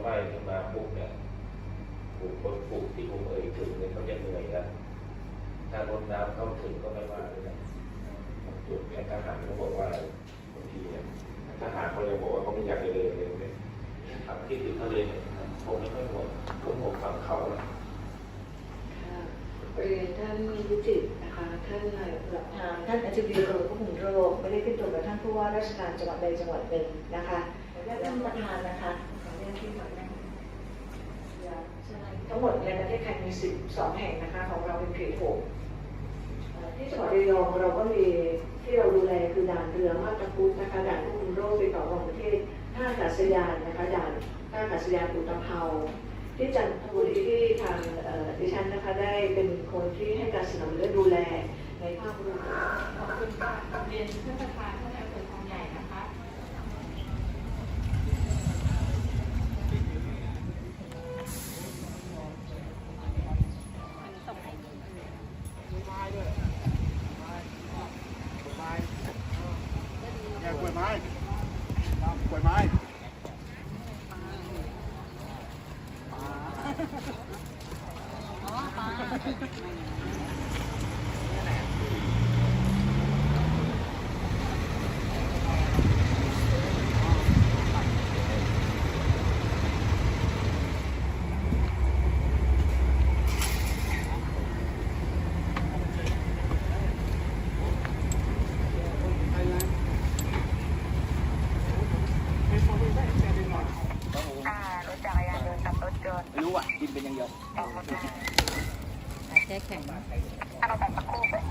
ไหม้ขึ้นมาปุ๊บเนี่ยปลูกคนปลูกที่ผมเอ่ยถึงเนี่ยเขาจะเหนื่อยแล้วถ้ารดน้ำเข้าถึงก็ไม่ว่าเลยนะจุดเนี่ยทหารเขาบอกว่าบางทีเนี่ยทหารเขาเลยบอกว่าเขาไม่อยากจะเลยเลยเนี่ยทำที่ถึงทะเลเนี่ยผมไม่ค่อยห่วงผมห่วงฝั่งเขานะค่ะเรียนท่านวิจิตนะคะ ท่านหลักทางท่านอธิบดีกรมควบคุมโรคไม่ได้ขึ้นตรงกับท่านผู้ว่าราชการจังหวัดใดจังหวัดหนึ่งนะคะและท่านประธานนะคะขอเรียนที่หมายเลข ทั้งหมดในประเทศไทยมี 12 แห่งนะคะของเราเป็นเขตหกที่จังหวัดระยองเราก็มีที่เราดูแลคือด่านเรือมาตรพุทธนะคะด่านควบคุมโรคติดต่อระหว่างประเทศท่าอากาศยานนะคะด่านท่าอากาศยานอุตภเปาที่จันทบุรีที่ทางดิฉันนะคะได้เป็นคนที่ให้การสนับสนุนและดูแลในภาพรวมขอบคุณค่ะเรียนท่านประธานท่านนายอำเภอคลองใหญ่นะคะ เนี่ยกล้วยไม้กล้ วยไม้ปลา ไม่รู้อะกินเป็นอย่างเดียวแช่แข็งเอาแบบตะโกน